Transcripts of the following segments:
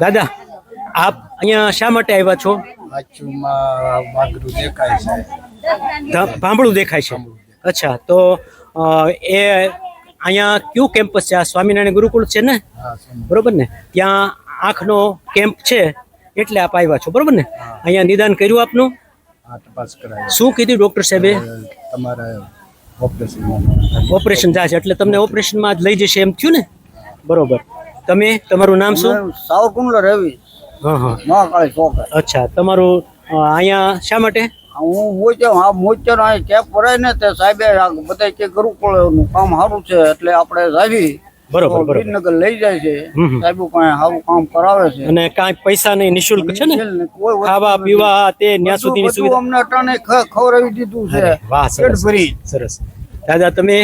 દાદા આપ અહીંયા શા માટે આવ્યા છો? ભાંભળું દેખાય છે. અચ્છા તો એ અહીંયા કયું કેમ્પસ છે? આ સ્વામિનારાયણ ગુરુકુળ છે ને? બરોબર ને? ત્યાં આંખનો કેમ્પ છે એટલે આપ આવ્યા છો બરોબર ને? અહીંયા નિદાન કર્યું આપનું? શું કીધું ડોક્ટર સાહેબે? તમારે ઓપરેશન ઓપરેશન થાય છે એટલે તમને ઓપરેશનમાં જ લઈ જશે એમ થયું ને? બરોબર. તમે? તમારું નામ શું? સાવરકુંડલો રવિ. હા હા. મહાકાળી ચોક. અચ્છા તમારું અહીંયા શા માટે? હું મોચો હા મોચો અહીં કેપ ભરાય ને તે સાહેબે બધા કે ગુરુકુળનું કામ સારું છે એટલે આપણે જાવી બરોબર બરોબર. લઈ જાય છે. સાહેબ કાંઈ સારું કામ કરાવે છે. અને કાંઈ પૈસા નહીં નિશુલ્ક છે ને? ખાવા પીવા તે સુધી સુધીની સુવિધા. અમને અટાણે ખવરાવી દીધું છે. વાહ સરસ સરસ. દાદા તમે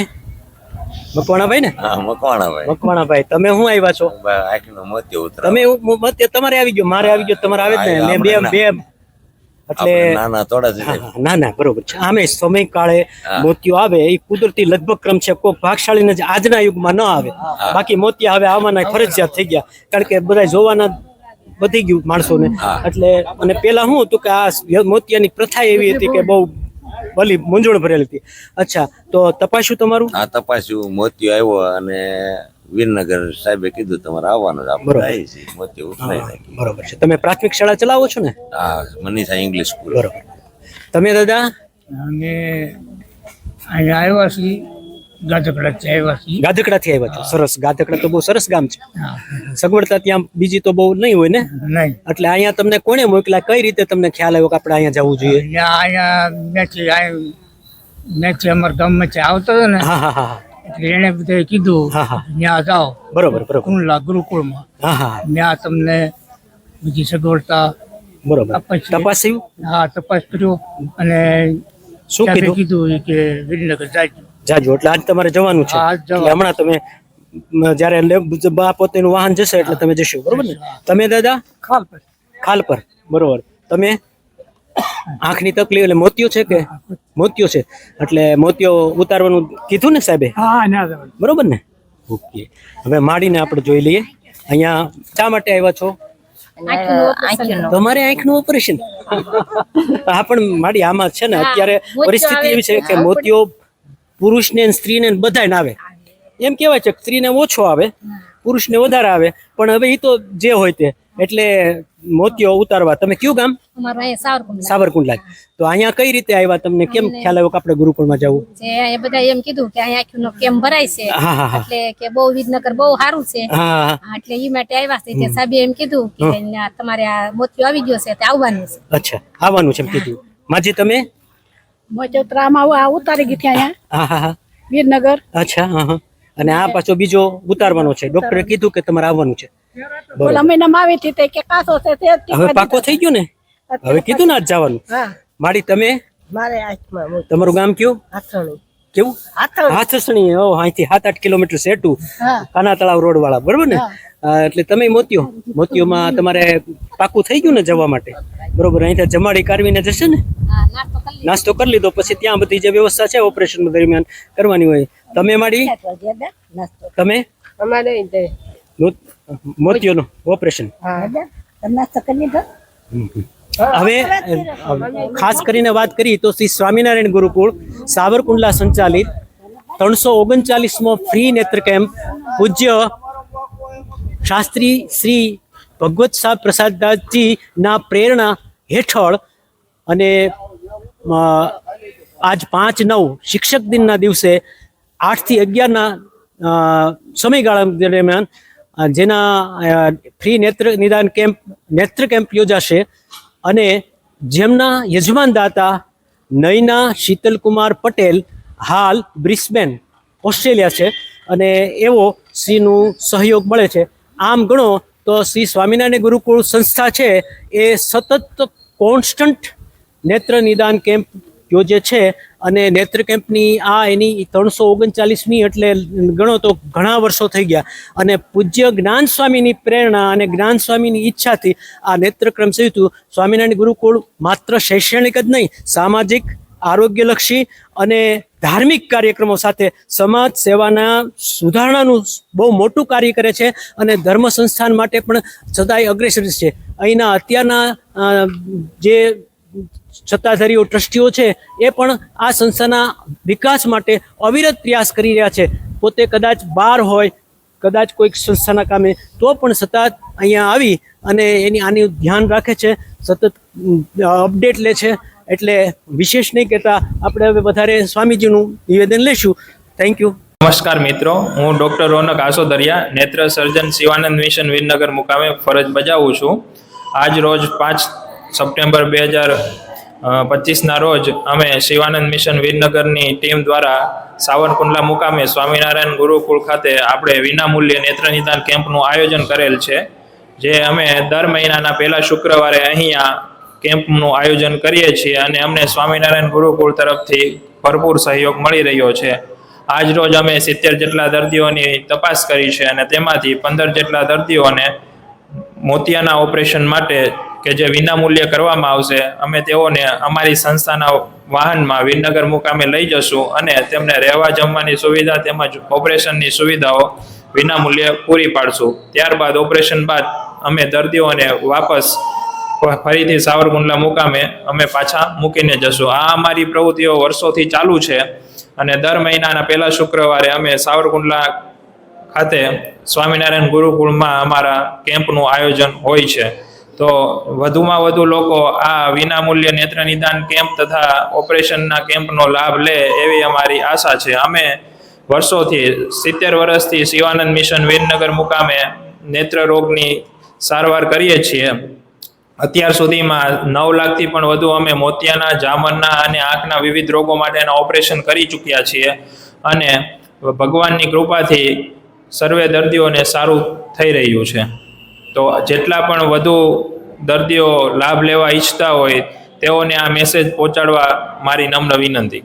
મકવાણાભાઈ ને? હા મકવાણાભાઈ. મકવાણાભાઈ તમે શું આવ્યા છો? આખીનો મોતી ઉતરા તમે એવું- તમારે આવી ગયો મારે આવી ગયો તમારે આવે જ ને? બે બે એટલે નાના થોડા હા, હા, ના ના બરોબર છે. આમે સમય કાળે મોતિયો આવે એ કુદરતી લગભગ ક્રમ છે કોઈ ભાગશાળીને જ આજના યુગમાં ન આવે. બાકી મોતિયા હવે આવવાના ફરજિયાત થઈ ગયા. કારણ કે બધા જોવાના વધી ગયું માણસોને. એટલે અને પેલા શું હતું કે આ મોતિયાની પ્રથા એવી હતી કે બહુ ભલી મૂંઝવણ ભરેલી હતી. અચ્છા તો તપાસ્યું તમારું? હા તપાસ્યું. મોતિયો આવ્યો અને વીરનગર સાહેબે કીધું તમારે આવવાનું છે. આપણે બરોબર. આવી છીએ. મોતિયો નાખી બરોબર છે. તમે પ્રાથમિક શાળા ચલાવો છો ને? હા મનીષા ઇંગ્લિશ સ્કૂલ બરોબર. તમે દાદા? અને અહીંયા આવ્યા છીએ. ગાધકડાથી આવ્યા છીએ. ગાધકડાથી આવ્યા છો. સરસ. ગાધકડા તો બહુ સરસ ગામ છે. સગવડતા ત્યાં બીજી તો બહુ નહીં હોય ને? નહીં. એટલે અહીંયા તમને કોને મોકલ્યા? કઈ રીતે તમને ખ્યાલ આવ્યો કે આપણે અહીંયા જવું જોઈએ? અહીંયા મેથી મેથી અમારા ગામમાંથી આવતો હતો ને હા હા હા. એટલે એણે બધા કીધું હા, હા. ત્યાં જાઓ. બરોબર બરોબર. કુંડલા ગુરુકુળમાં. હા હા. ત્યાં તમને બીજી સગવડતા બરોબર. તપાસ છે. હા તપાસ કર્યો અને શું કીધું? કીધું કે વિરનગર જાય જાજો. એટલે આજ તમારે જવાનું છે. હમણાં તમે જયારે બા પોતેનું વાહન જશે એટલે તમે જશો. બરોબર ને? તમે દાદા? ખાલ પર. ખાલ પર. બરોબર. તમે આંખની તકલીફ એટલે મોતિયો છે કે? મોતિયો છે. એટલે મોતિયો ઉતારવાનું કીધું ને સાહેબે? ના બરોબર ને? ઓકે. હવે માડીને આપણે જોઈ લઈએ. અહીંયા શા માટે આવ્યા છો? તમારે આંખનું ઓપરેશન હા પણ માડી આમાં છે ને અત્યારે પરિસ્થિતિ એવી છે કે મોતિયો પુરુષને ને સ્ત્રીને બધાને આવે. એમ કહેવાય છે સ્ત્રીને ઓછો આવે પુરુષને વધારે આવે પણ હવે એ તો જે હોય તે. એટલે મોતીઓ ઉતારવા. તમે કયું ગામ? સાવરકુંડલા. તો અહીંયા કઈ રીતે આવ્યા તમને? કેમ ખ્યાલ આવ્યો કે આપણે ગુરુકુળમાં જવું? છે એ બધા એમ કીધું કે અહીંયા આખું કેમ ભરાય છે. એટલે કે બહુ વિધનગર બહુ સારું છે. એટલે એ માટે આવ્યા છે. સાહેબે એમ કીધું કે તમારે આ મોતિયો આવી ગયો છે તે આવવાનું છે. અચ્છા આવવાનું છે એમ કીધું. માજી તમે? મોચોતરામાં આ ઉતારી ગઈ ત્યાં અહીંયા હા હા હા. વીરનગર? અચ્છા હા અને આ પાછો બીજો ઉતારવાનો છે. ડોક્ટરે કીધું કે તમારે આવવાનું છે. બોલા મહિનામાં આવી હતી તે કે કાસો છે તે હવે પાકો થઈ ગયો ને? હવે કીધું ને આજ જવાનું. હા. માડી તમે? મારે તમારું ગામ કયું? હાથણી કેવું? હાથસણી. ઓ અહીંથી સાત આઠ કિલોમીટર સેટું કાના તળાવ રોડ વાળા બરોબર ને? એટલે તમે મોતિયો. મોતિયોમાં તમારે પાકું થઈ ગયું ને જવા માટે? બરોબર અહીંથી જમાડી કાઢવીને જશે ને? હા નાસ્તો કરી લીધો. પછી ત્યાં બધી જે વ્યવસ્થા છે ઓપરેશન દરમિયાન કરવાની હોય. તમે માડી તમે? અમારે મોતિયોનું ઓપરેશન નાસ્તો કરી લીધો? હવે ખાસ કરીને વાત કરી તો શ્રી સ્વામિનારાયણ ગુરુકુળ સાવરકુંડલા સંચાલિત ત્રણસો ઓગણચાલીસમો ફ્રી નેત્ર કેમ્પ પૂજ્ય શાસ્ત્રી શ્રી ભગવત સાહ પ્રસાદદાસજીના પ્રેરણા હેઠળ અને આજ પાંચ નવ શિક્ષક દિનના દિવસે આઠથી અગિયારના સમયગાળા દરમિયાન જેના ફ્રી નેત્ર નિદાન કેમ્પ, નેત્ર કેમ્પ યોજાશે અને જેમના યજમાનદાતા નયના શીતલકુમાર પટેલ હાલ બ્રિસ્બેન, ઓસ્ટ્રેલિયા છે અને એવો શ્રીનું સહયોગ મળે છે. આમ ગણો તો શ્રી સ્વામિનારાયણ ગુરુકુળ સંસ્થા છે એ સતત કોન્સ્ટન્ટ નેત્ર નિદાન કેમ્પ યોજે છે અને નેત્ર કેમ્પની આ એની ત્રણસો ઓગણચાલીસમી એટલે ગણો તો ઘણા વર્ષો થઈ ગયા. અને પૂજ્ય જ્ઞાન સ્વામીની પ્રેરણા અને જ્ઞાન સ્વામીની ઈચ્છાથી આ નેત્રક્રમ થયું હતું સ્વામિનારાયણ ગુરુકુળ માત્ર શૈક્ષણિક જ નહીં, સામાજિક, આરોગ્યલક્ષી અને ધાર્મિક કાર્યક્રમો સાથે સમાજ સેવાના સુધારણાનું બહુ મોટું કાર્ય કરે છે અને ધર્મ સંસ્થાન માટે પણ સદાય અગ્રેસર છે. અહીંના અત્યારના જે સત્તાધારીઓ ટ્રસ્ટીઓ છે, એ પણ આ સંસ્થાના વિકાસ માટે અવિરત પ્રયાસ કરી રહ્યા છે. પોતે કદાચ બહાર હોય, કદાચ કોઈક સંસ્થાના કામે, તો પણ સતત અહીંયા આવી અને એની આની ધ્યાન રાખે છે, સતત અપડેટ લે છે. એટલે વિશેષ નહીં કહેતા, આપણે હવે વધારે સ્વામીજીનું નિવેદન લેશું થેન્ક યુ નમસ્કાર મિત્રો, હું ડૉક્ટર રોનક આસોદરિયા, નેત્ર સર્જન શિવાનંદ મિશન વીરનગર મુકામે ફરજ બજાવું છું. આજ રોજ પાંચ સપ્ટેમ્બર બે હજાર પચીસના રોજ અમે શિવાનંદ મિશન વીરનગરની ટીમ દ્વારા સાવરકુંડલા મુકામે સ્વામિનારાયણ ગુરુકુળ ખાતે આપણે વિનામૂલ્યે નેત્ર નિદાન કેમ્પનું આયોજન કરેલ છે, જે અમે દર મહિનાના પહેલા શુક્રવારે અહીંયા કેમ્પનું આયોજન કરીએ છીએ અને અમને સ્વામિનારાયણ ગુરુકુળ તરફથી ભરપૂર સહયોગ મળી રહ્યો છે. આજ રોજ અમે સિત્તેર જેટલા દર્દીઓની તપાસ કરી છે અને તેમાંથી પંદર જેટલા દર્દીઓને મોતિયાના ઓપરેશન માટે કે જે વિનામૂલ્યે કરવામાં આવશે, અમે તેઓને અમારી સંસ્થાના વાહનમાં વિરનગર મુકામે લઈ જશું અને તેમને રહેવા જમવાની સુવિધા તેમજ ઓપરેશનની સુવિધાઓ વિનામૂલ્યે પૂરી પાડશું. ત્યારબાદ ઓપરેશન બાદ અમે દર્દીઓને વાપસ ફરીથી સાવરકુંડલા મુકામે અમે પાછા મૂકીને જશું. આ અમારી પ્રવૃત્તિઓ વર્ષોથી ચાલુ છે અને દર મહિનાના પહેલા શુક્રવારે અમે સાવરકુંડલા ખાતે સ્વામિનારાયણ ગુરુકુળમાં અમારા કેમ્પનું આયોજન હોય છે. તો વધુમાં વધુ લોકો આ વિનામૂલ્ય નેત્ર નિદાન કેમ્પ તથા ઓપરેશનના કેમ્પનો લાભ લે એવી અમારી આશા છે. અમે વર્ષોથી સિત્તેર વર્ષથી શિવાનંદ મિશન વીરનગર મુકામે નેત્ર રોગની સારવાર કરીએ છીએ. અત્યાર સુધીમાં નવ લાખથી પણ વધુ અમે મોતિયાના જામરના અને આંખના વિવિધ રોગો માટેના ઓપરેશન કરી ચૂક્યા છીએ અને ભગવાનની કૃપાથી સર્વે દર્દીઓને સારું થઈ રહ્યું છે. તો જેટલા પણ વધુ દર્દીઓ લાભ લેવા ઈચ્છતા હોય તેઓને આ મેસેજ પહોંચાડવા મારી નમ્ર વિનંતી.